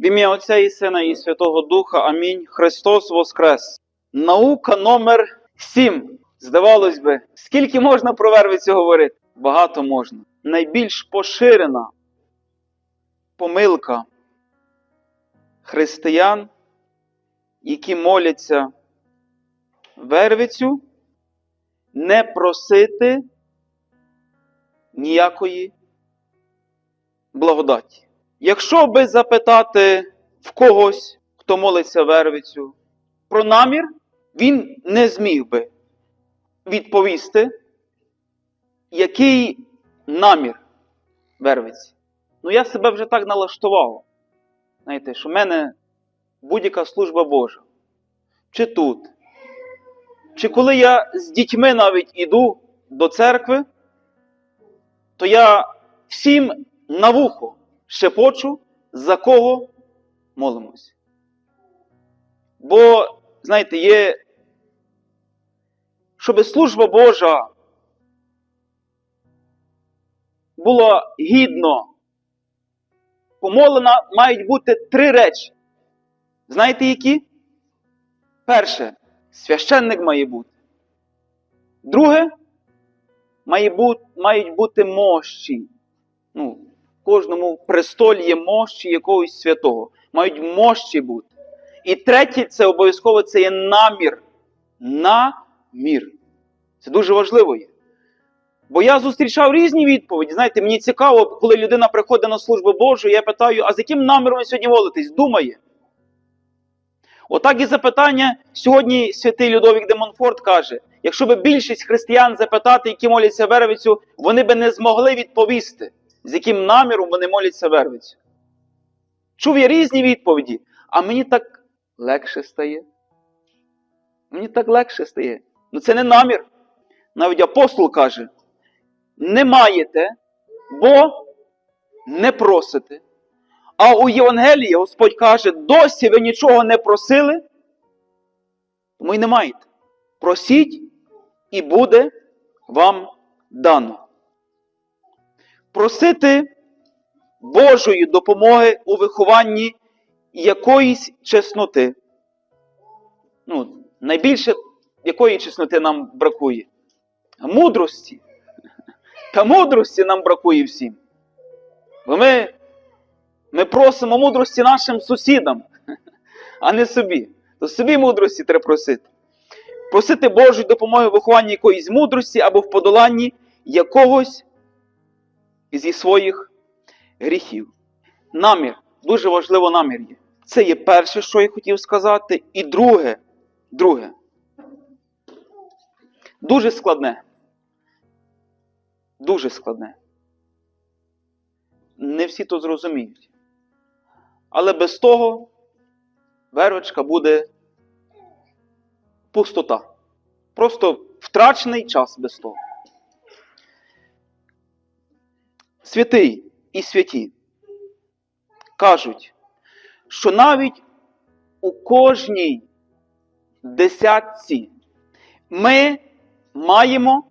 В ім'я Отця і Сина і Святого Духа. Амінь. Христос Воскрес. Наука номер 7. Здавалось би, скільки можна про вервицю говорити? Багато можна. Найбільш поширена помилка християн, які моляться вервицю, не просити ніякої благодаті. Якщо би запитати в когось, хто молиться вервицю, про намір, він не зміг би відповісти, який намір вервиці. Ну, я себе вже так налаштував. Знаєте, що в мене будь-яка служба Божа. Чи тут, чи коли я з дітьми навіть іду до церкви, то я всім на вухо шепочу, за кого молимось. Бо, знаєте, є, щоб служба Божа була гідно помолена, мають бути три речі. Знаєте які? Перше, священник має бути. Друге, мають бути мощі. Ну, кожному престолі є мощі якогось святого. Мають мощі бути. І третє, це обов'язково це є намір. Намір. Це дуже важливо є. Бо я зустрічав різні відповіді. Знаєте, мені цікаво, коли людина приходить на службу Божу, я питаю, а з яким наміром сьогодні молитесь? Думає. Отак і запитання сьогодні святий Людовік де Монфорт каже: якщо би більшість християн запитати, які моляться вервицю, вони би не змогли відповісти, з яким наміром вони моляться вервицю. Чув я різні відповіді, а мені так легше стає. Мені так легше стає. Ну це не намір. Навіть апостол каже: не маєте, бо не просите. А у Євангелії Господь каже, досі ви нічого не просили, тому й не маєте. Просіть, і буде вам дано. Просити Божої допомоги у вихованні якоїсь чесноти. Ну, найбільше якої чесноти нам бракує? Мудрості. Та мудрості нам бракує всім. Бо ми ми просимо мудрості нашим сусідам, а не собі. То собі мудрості треба просити. Просити Божої допомоги в вихованні якоїсь мудрості або в подоланні якогось зі своїх гріхів. Намір. Дуже важливо намір є. Це є перше, що я хотів сказати. І друге, друге. Дуже складне. Дуже складне. Не всі то зрозуміють. Але без того вервичка буде пустота. Просто втрачений час без того. Святий і святі кажуть, що навіть у кожній десятці ми маємо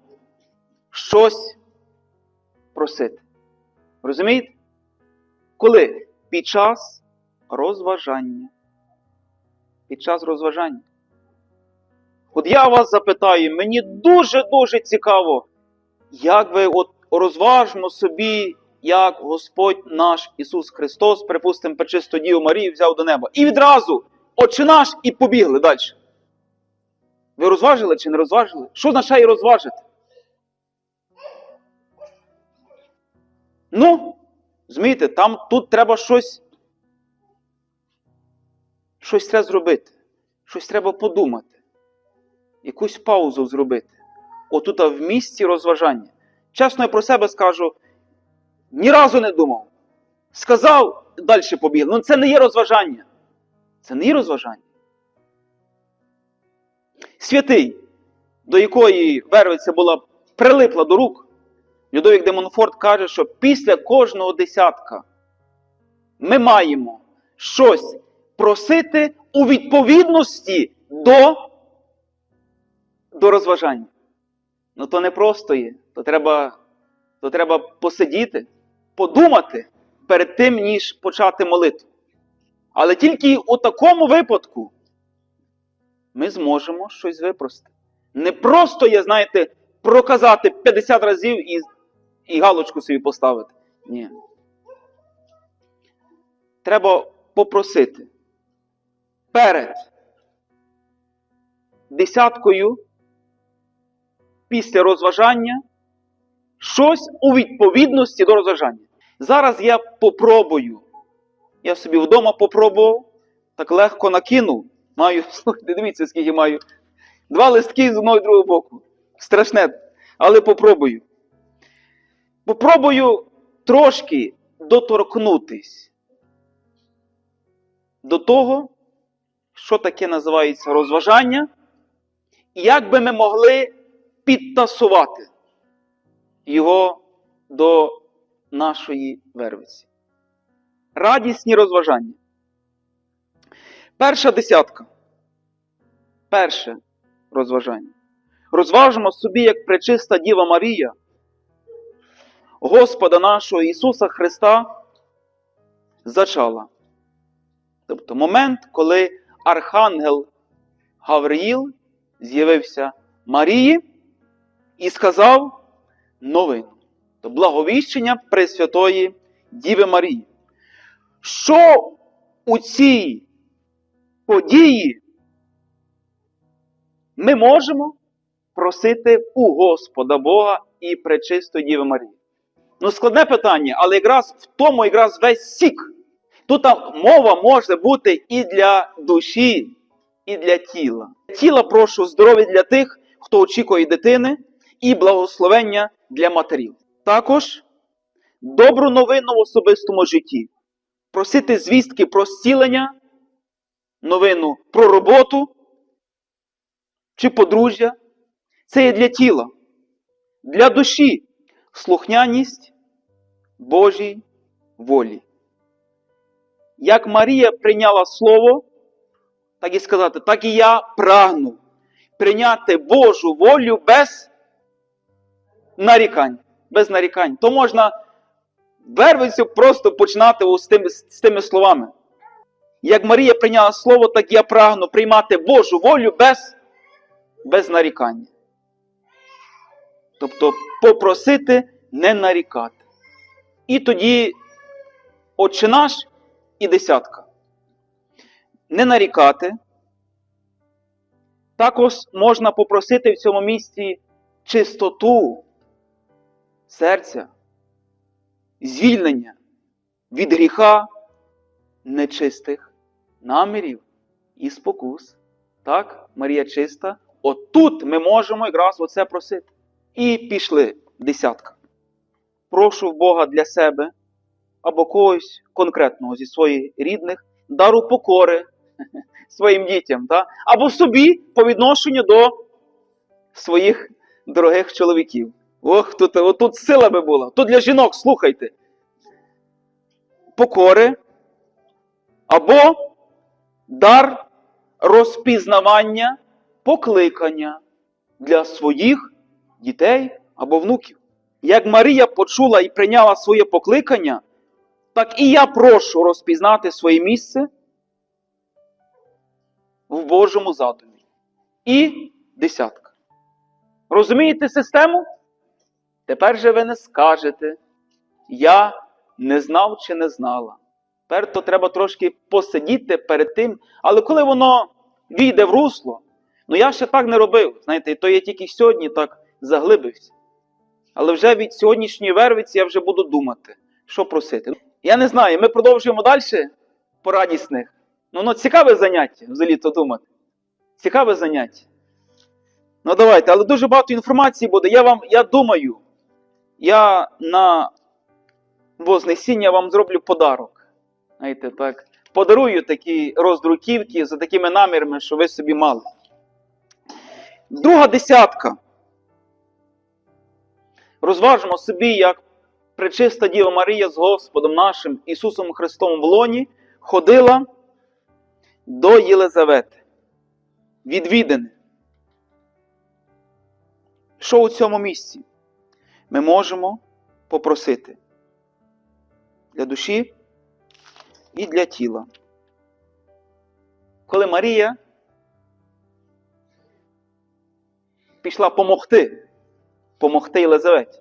щось просити. Розумієте? Коли? Під час розважання. Під час розважання. От я вас запитаю, мені дуже-дуже цікаво, як ви от розважно собі, як Господь наш Ісус Христос, припустимо, пречисту Діву Марію взяв до неба. І відразу, Отче наш, і побігли далі. Ви розважили чи не розважили? Що означає розважити? Ну, змійте, там тут треба щось. Щось треба зробити. Щось треба подумати. Якусь паузу зробити. Отут в місці розважання. Чесно, я про себе скажу, ні разу не думав. Сказав, далі побіг. Ну це не є розважання. Це не є розважання. Святий, до якої вервиця була прилипла до рук, Людовік де Монфорт каже, що після кожного десятка ми маємо щось просити у відповідності до, до розважання. Ну то не просто є. То треба, то треба посидіти, подумати перед тим, ніж почати молитву. Але тільки у такому випадку ми зможемо щось випрости. Не просто є, знаєте, проказати 50 разів і, і галочку собі поставити. Ні. Треба попросити перед десяткою після розважання щось у відповідності до розважання. Зараз я попробую. Я собі вдома попробував, так легко накинув. Маю, слухайте, дивіться, скільки маю. Два листки з одного і другого боку. Страшне. Але попробую. Попробую трошки доторкнутись до того, що таке називається розважання, і як би ми могли підтасувати його до нашої вервиці. Радісні розважання. Перша десятка. Перше розважання. Розважимо собі, як пречиста Діва Марія, Господа нашого Ісуса Христа зачала. Тобто момент, коли Архангел Гавриїл з'явився Марії і сказав новину. То благовіщення Пресвятої Діви Марії. Що у цій події ми можемо просити у Господа Бога і Пречистої Діви Марії? Ну, складне питання, але якраз в тому якраз весь сік. Тут мова може бути і для душі, і для тіла. Тіла прошу здоров'я для тих, хто очікує дитини, і благословення для матерів. Також добру новину в особистому житті. Просити звістки про зцілення, новину про роботу чи подружжя. Це є для тіла, для душі слухняність Божій волі. Як Марія прийняла Слово, так і сказати, так і я прагну прийняти Божу волю без нарікань. Без нарікань. То можна вервицю просто починати з тими, з тими словами. Як Марія прийняла Слово, так я прагну приймати Божу волю без, без нарікання. Тобто попросити не нарікати. І тоді Отче наш і десятка. Не нарікати. Також можна попросити в цьому місці чистоту серця, звільнення від гріха нечистих намірів і спокус. Так, Марія чиста. Отут ми можемо якраз оце просити. І пішли десятка. Прошу в Бога для себе або когось конкретного зі своїх рідних дару покори своїм дітям, та? або собі по відношенню до своїх дорогих чоловіків. Ох, тут, отут сила би була. Тут для жінок, слухайте. Покори або дар розпізнавання, покликання для своїх дітей або внуків. Як Марія почула і прийняла своє покликання, так і я прошу розпізнати своє місце в Божому задумі. І десятка. Розумієте систему? Тепер же ви не скажете, я не знав чи не знала. Тепер то треба трошки посидіти перед тим, але коли воно війде в русло, ну я ще так не робив. Знаєте, то я тільки сьогодні так заглибився. Але вже від сьогоднішньої вервиці я вже буду думати, що просити. Я не знаю, ми продовжуємо далі по радісних. Ну, ну цікаве заняття, взагалі то думати. Цікаве заняття. Ну давайте, але дуже багато інформації буде. Я вам, я думаю, я на Вознесіння вам зроблю подарок. Знаєте, так. Подарую такі роздруківки за такими намірами, що ви собі мали. Друга десятка. Розважимо собі, як пречиста Діва Марія з Господом нашим Ісусом Христом в лоні ходила до Єлизавети. Відвідини. Що у цьому місці? Ми можемо попросити для душі і для тіла. коли Марія пішла помогти, помогти Єлизаветі.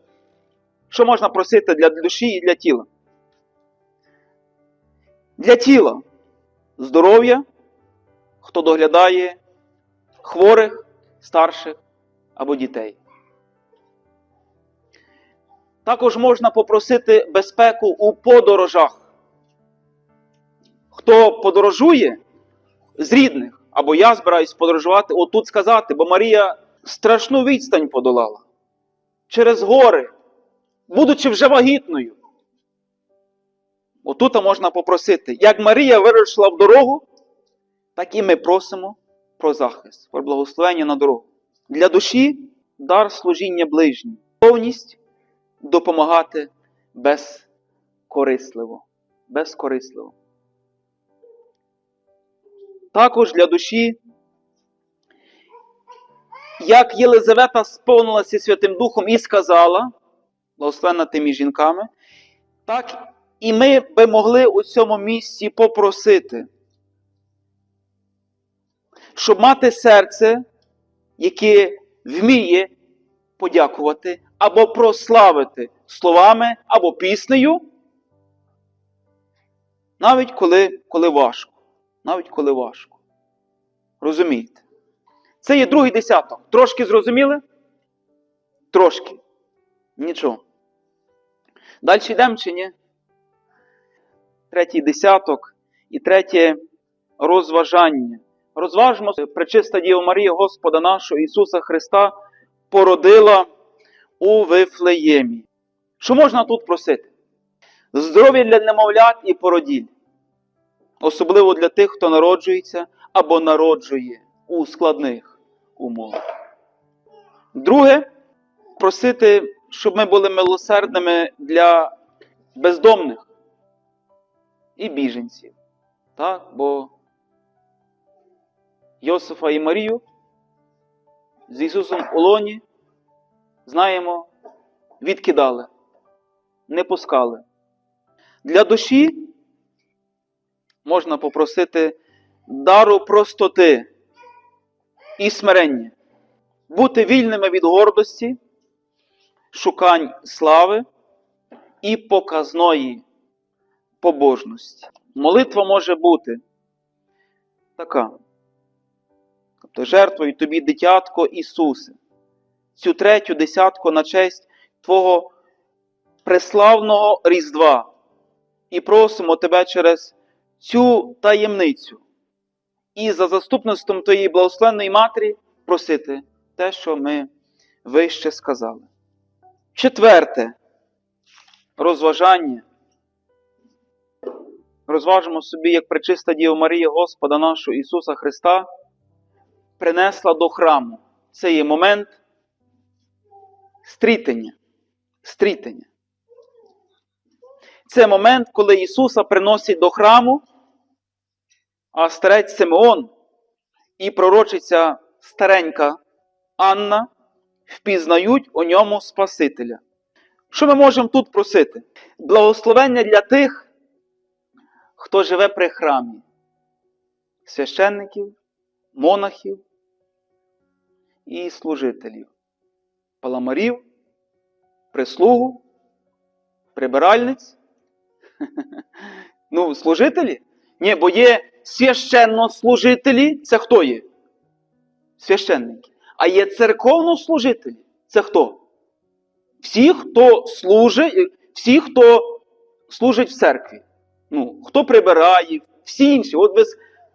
Що можна просити для душі і для тіла? Для тіла здоров'я, хто доглядає хворих, старших або дітей. Також можна попросити безпеку у подорожах. Хто подорожує з рідних, або я збираюсь подорожувати, отут сказати, бо Марія страшну відстань подолала через гори, будучи вже вагітною. Отут можна попросити, як Марія вирушила в дорогу, так і ми просимо про захист, про благословення на дорогу. Для душі дар служіння ближнім, повність допомагати безкорисливо. безкорисливо. Також для душі, як Єлизавета сповнилася Святим Духом і сказала, благословена тими жінками, так і ми би могли у цьому місці попросити, щоб мати серце, яке вміє подякувати або прославити словами або піснею, навіть коли, коли важко. Навіть коли важко. Розумієте? Це є другий десяток. Трошки зрозуміли? Трошки. Нічого. Далі йдемо чи ні? Третій десяток і третє розважання. Розважмо, пречиста Діва Марія Господа нашого Ісуса Христа породила у Вифлеємі. Що можна тут просити? Здоров'я для немовлят і породіль. Особливо для тих, хто народжується або народжує у складних умовах. Друге, просити, щоб ми були милосердними для бездомних і біженців. Так? Бо Йосифа і Марію з Ісусом у лоні, знаємо, відкидали, не пускали. Для душі можна попросити дару простоти і смирення, бути вільними від гордості, шукань слави і показної побожності. Молитва може бути така. Тобто жертвою тобі, дитятко Ісусе, цю третю десятку на честь Твого преславного Різдва. І просимо Тебе через цю таємницю і за заступництвом Твоєї благословенної Матері просити те, що ми вище сказали. Четверте розважання. Розважимо собі, як пречиста Діва Марія Господа нашого Ісуса Христа принесла до храму. Це є момент стрітення. стрітення. Це момент, коли Ісуса приносять до храму, а старець Симеон і пророчиця старенька Анна впізнають у ньому Спасителя. Що ми можемо тут просити? Благословення для тих, хто живе при храмі, священників, монахів і служителів, паламарів, прислугу, прибиральниць. Ну, служителі? Ні, бо є священнослужителі, це хто є? Священники. А є церковнослужителі. Це хто? Всі, хто служить, всі, хто служить в церкві. Ну, хто прибирає, всі інші. От ви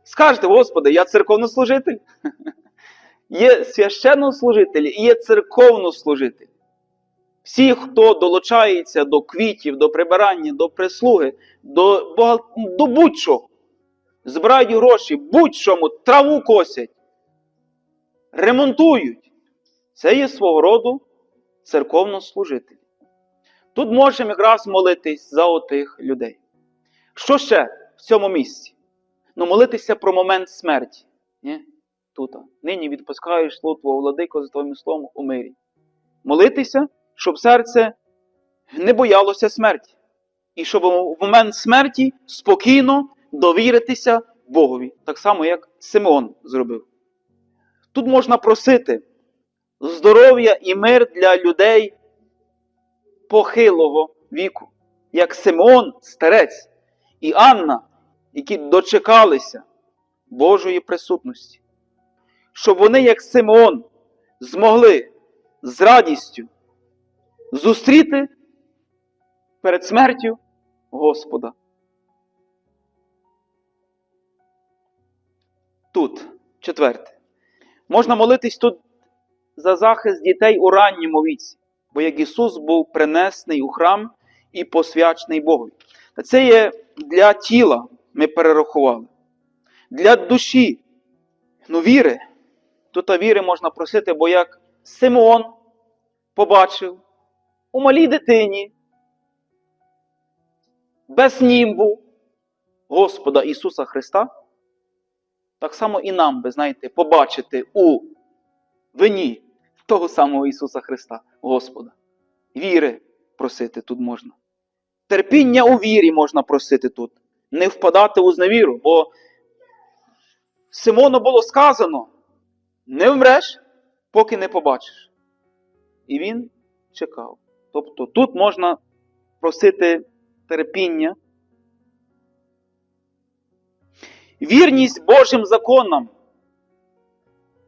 скажете, Господи, я церковнослужитель. Є священнослужителі і є церковнослужителі. Всі, хто долучається до квітів, до прибирання, до прислуги, до, до будь-чого, збирають гроші, будь-чому, траву косять, ремонтують. Це є свого роду церковнослужителі. Тут можемо якраз молитись за отих людей. Що ще в цьому місці? Ну, молитися про момент смерті. Ні? Тут. Нині відпускаєш слово Твого владико за Твоїм словом у мирі. Молитися, щоб серце не боялося смерті. І щоб в момент смерті спокійно довіритися Богові, так само, як Симеон зробив. Тут можна просити здоров'я і мир для людей похилого віку, як Симеон, старець, і Анна, які дочекалися Божої присутності, щоб вони, як Симеон, змогли з радістю зустріти перед смертю Господа. Тут, четверте. Можна молитись тут за захист дітей у ранньому віці, бо як Ісус був принесений у храм і посвячений Богові. Та це є для тіла, ми перерахували. Для душі, ну віри. Тут а віри можна просити, бо як Симеон побачив у малій дитині, без німбу Господа Ісуса Христа, так само і нам би, знаєте, побачити у вині того самого Ісуса Христа, Господа. Віри просити тут можна. Терпіння у вірі можна просити тут. Не впадати у зневіру, бо Симону було сказано: не вмреш, поки не побачиш. І він чекав. Тобто тут можна просити терпіння. Вірність Божим законам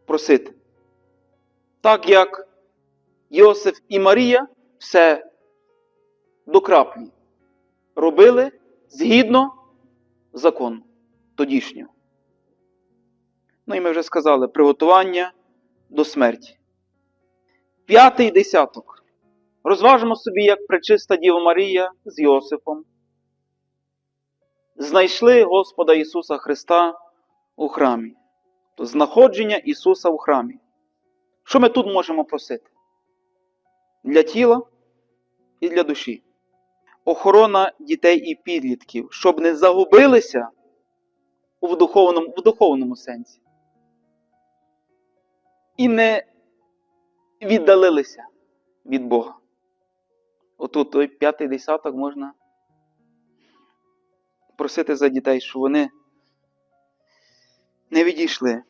просити. Так як Йосиф і Марія все до краплі робили згідно закону тодішнього. Ну і ми вже сказали приготування до смерті. П'ятий десяток. Розважимо собі, як пречиста Діва Марія з Йосифом знайшли Господа Ісуса Христа у храмі. То знаходження Ісуса у храмі. Що ми тут можемо просити? Для тіла і для душі. Охорона дітей і підлітків, щоб не загубилися в духовному, в духовному сенсі. І не віддалилися від Бога. Отут той п'ятий десяток можна просити за дітей, щоб вони не відійшли.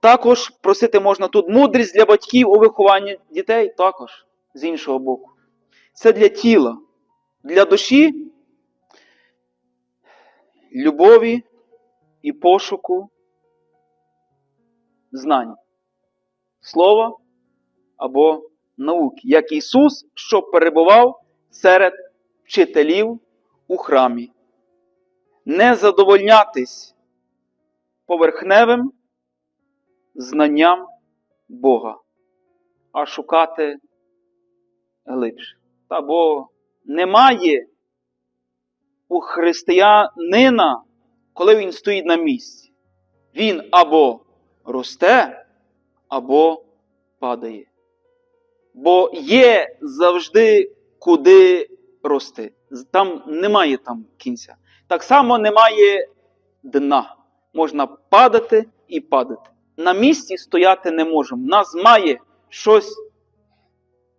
Також просити можна тут мудрість для батьків у вихованні дітей, також з іншого боку. Це для тіла, для душі, любові і пошуку знань, слова або науки, як Ісус, що перебував серед вчителів у храмі. Не задовольнятись поверхневим знанням Бога, а шукати глибше. Та бо немає у християнина, коли він стоїть на місці. Він або росте, або падає. Бо є завжди куди рости. Там немає там кінця. Так само немає дна. Можна падати і падати. На місці стояти не можемо. Нас має щось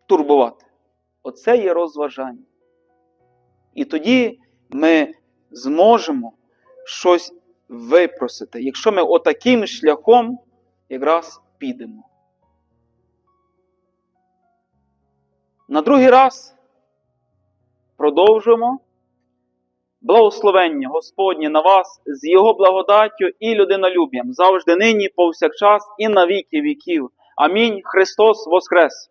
турбувати. Оце є розважання. І тоді ми зможемо щось випросити, якщо ми отаким шляхом якраз підемо. На другий раз продовжуємо благословення Господнє на вас з Його благодаттю і людинолюб'ям завжди нині, повсякчас і на віки віків. Амінь. Христос Воскрес!